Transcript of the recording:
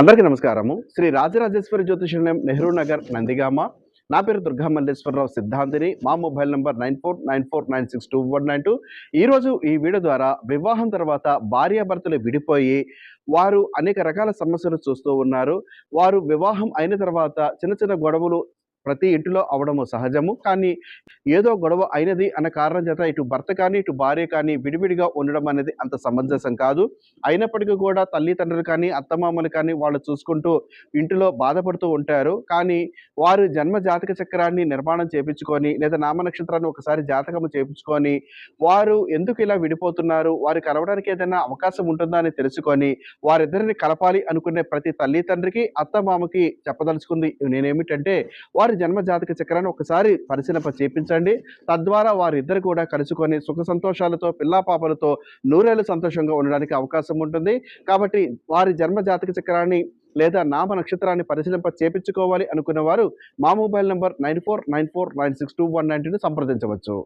అందరికీ నమస్కారము. శ్రీ రాజరాజేశ్వరి జ్యోతిషాలయం నెహ్రూ నగర్ నందిగామ. నా పేరు దుర్గా మల్లేశ్వరరావు సిద్ధాంతిని. మా mobile number nine four nine four nine six two one nine two. ఈరోజు ఈ వీడియో ద్వారా వివాహం తర్వాత భార్యాభర్తలు విడిపోయి వారు అనేక రకాల సమస్యలు చూస్తూ ఉన్నారు. వారు వివాహం అయిన తర్వాత చిన్న చిన్న గొడవలు ప్రతి ఇంటిలో అవడము సహజము. కానీ ఏదో గొడవ అయినది అన్న కారణం చేత ఇటు భర్త కానీ ఇటు భార్య కానీ విడివిడిగా ఉండడం అనేది అంత సమంజసం కాదు. అయినప్పటికీ కూడా తల్లిదండ్రులు కానీ అత్తమామలు కానీ వాళ్ళు చూసుకుంటూ ఇంటిలో బాధపడుతూ ఉంటారు. కానీ వారు జన్మ జాతక చక్రాన్ని నిర్మాణం చేపించుకొని లేదా నామ నక్షత్రాన్ని ఒకసారి జాతకము చేపించుకొని వారు ఎందుకు ఇలా విడిపోతున్నారు? వారు కలవడానికి ఏదైనా అవకాశం ఉంటుందా అని తెలుసుకొని వారిద్దరిని కలపాలి అనుకునే ప్రతి తల్లి తండ్రికి అత్తమామకి చెప్పదలుచుకుంది. నేనేమిటంటే వారు జన్మ జాతక చక్రాన్ని ఒకసారి పరిశీలన చేపించండి. తద్వారా వారిద్దరు కూడా కలుసుకొని సుఖ సంతోషాలతో పిల్లా పాపలతో నూరేళ్ళు సంతోషంగా ఉండడానికి అవకాశం ఉంటుంది. కాబట్టి వారి జన్మ జాతక చక్రాన్ని లేదా నామ నక్షత్రాన్ని పరిశీలింప చేపించుకోవాలి అనుకున్న వారు మా mobile number nine four nine four nine six two one nine సంప్రదించవచ్చు.